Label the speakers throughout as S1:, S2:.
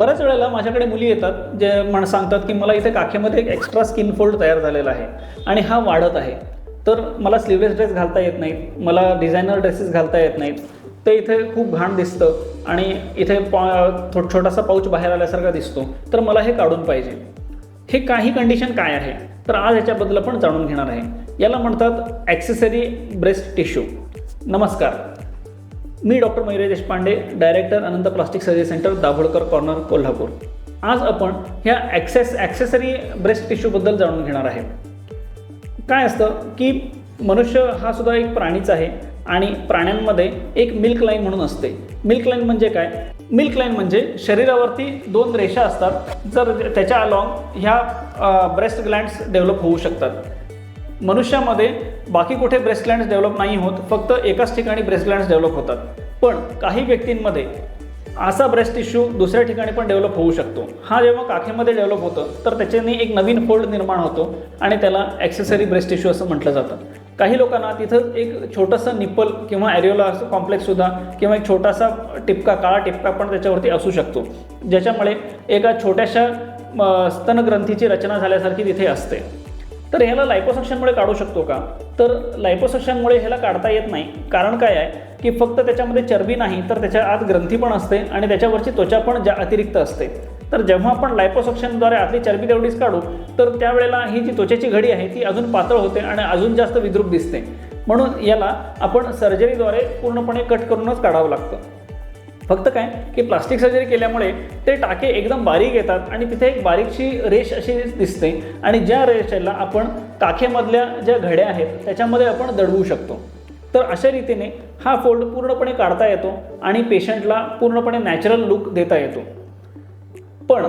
S1: बऱ्याच वेळेला माझ्याकडे मुली येतात जे म्हण सांगतात की मला इथे काखेमध्ये एक एक्स्ट्रा स्किन फोल्ड तयार झालेला आहे आणि हा वाढत आहे. तर मला स्लीवलेस ड्रेस घालता येत नाहीत मला डिझायनर ड्रेसेस घालता येत नाहीत. ते इथे खूप घाण दिसतं आणि इथे पॉ थो छोटासा पाऊच बाहेर आल्यासारखा दिसतो. तर मला हे काढून पाहिजे. हे काही कंडिशन काय आहे? तर आज ह्याच्याबद्दल आपण जाणून घेणार आहे. याला म्हणतात ॲक्सेसरी ब्रेस्ट टिश्यू नमस्कार. मी doctor Mayure Deshpande director Anant plastic surgery centre Dabholkar corner Kolhapur. आज आपण ह्या ॲक्सेस ॲक्सेसरी ब्रेस्ट टिश्यूबद्दल जाणून घेणार आहे. काय असतं की मनुष्य हा सुद्धा एक प्राणीच आहे आणि प्राण्यांमध्ये एक मिल्क लाईन म्हणून असते. मिल्क लाईन म्हणजे काय? मिल्क लाईन म्हणजे शरीरावरती दोन रेषा असतात जर त्याच्या अलॉंग ह्या ब्रेस्ट ग्लँड्स डेव्हलप होऊ शकतात. मनुष्यामध्ये बाकी कुठे ब्रेस्टलँड्स डेव्हलप नाही होत फक्त एकाच ठिकाणी ब्रेस्टलँड्स डेव्हलप होतात. पण काही व्यक्तींमध्ये असा ब्रेस्ट टिश्यू दुसऱ्या ठिकाणी पण डेव्हलप होऊ शकतो. हा जेव्हा काखेमध्ये डेव्हलप होतं तर त्याच्याने एक नवीन फोल्ड निर्माण होतो आणि त्याला ॲक्सेसरी ब्रेस्ट टिश्यू असं म्हटलं जातं. काही लोकांना तिथं एक छोटंसं निप्पल किंवा ॲरिओला कॉम्प्लेक्ससुद्धा किंवा एक छोटासा टिपका काळा टिपका पण त्याच्यावरती असू शकतो. ज्याच्यामुळे एका छोट्याशा स्तनग्रंथीची रचना झाल्यासारखी तिथे असते. तर ह्याला लायपोसक्शनमुळे काढू शकतो का? तर लायपोसक्शनमुळे ह्याला काढता येत नाही. कारण काय आहे? की फक्त त्याच्यामध्ये चरबी नाही तर त्याच्या आत ग्रंथी पण असते आणि त्याच्यावरची त्वचा पण ज्या अतिरिक्त असते. तर जेव्हा आपण लायपोसक्शनद्वारे आतली चरबी तेवढीच काढू तर त्यावेळेला ही जी त्वचेची घडी आहे ती अजून पातळ होते आणि अजून जास्त विद्रूप दिसते. म्हणून याला आपण सर्जरीद्वारे पूर्णपणे कट करूनच काढावं लागतं. फक्त काय? की प्लास्टिक सर्जरी केल्यामुळे ते टाके एकदम बारीक येतात आणि तिथे एक बारीकशी रेष अशी दिसते. आणि ज्या रेषेला आपण काखेमधल्या ज्या घड्या आहेत त्याच्यामध्ये आपण दडवू शकतो. तर अशा रीतीने हा फोल्ड पूर्णपणे काढता येतो आणि पेशंटला पूर्णपणे नॅचरल लुक देता येतो. पण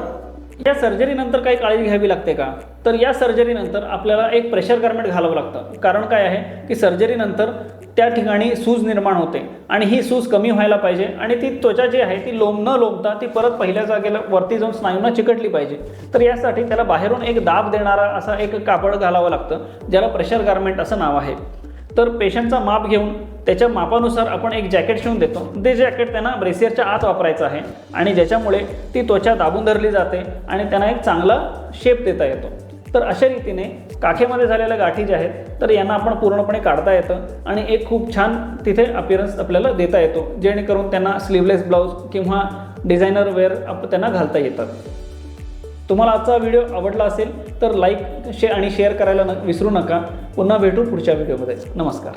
S1: या सर्जरीनंतर काही काळजी घ्यावी लागते का? तर या सर्जरीनंतर आपल्याला एक प्रेशर गार्मेंट घालावं लागतं. कारण काय आहे? की सर्जरीनंतर त्या ठिकाणी सूज निर्माण होते आणि ही सूज कमी व्हायला पाहिजे आणि ती त्वचा जी आहे ती लोम न लोंबता ती परत पहिल्या जागेला वरती जाऊन स्नायूंना चिकटली पाहिजे. तर यासाठी त्याला बाहेरून एक दाब देणारा असा एक कापड घालावं लागतं ज्याला प्रेशर गार्मेंट असं नाव आहे. तर पेशंटचा माप घेऊन त्याच्या मापानुसार आपण एक जॅकेट शिवून देतो. ते जॅकेट त्यांना ब्रेसियरच्या आत वापरायचं आहे आणि ज्याच्यामुळे ती त्वचा दाबून धरली जाते आणि त्यांना एक चांगला शेप देता येतो. तर अशा रीतीने काखेमध्ये झालेल्या गाठी ज्या आहेत तर यांना आपण पूर्णपणे काढता येतं आणि एक खूप छान तिथे अपिअरन्स आपल्याला देता येतो जेणेकरून त्यांना स्लीवलेस ब्लाऊज किंवा डिझायनर वेअर आप त्यांना घालता येतात. तुम्हाला आजचा व्हिडिओ आवडला असेल तर लाईक शे आणि शेअर करायला न विसरू नका. पुन्हा भेटू पुढच्या व्हिडिओमध्ये नमस्कार.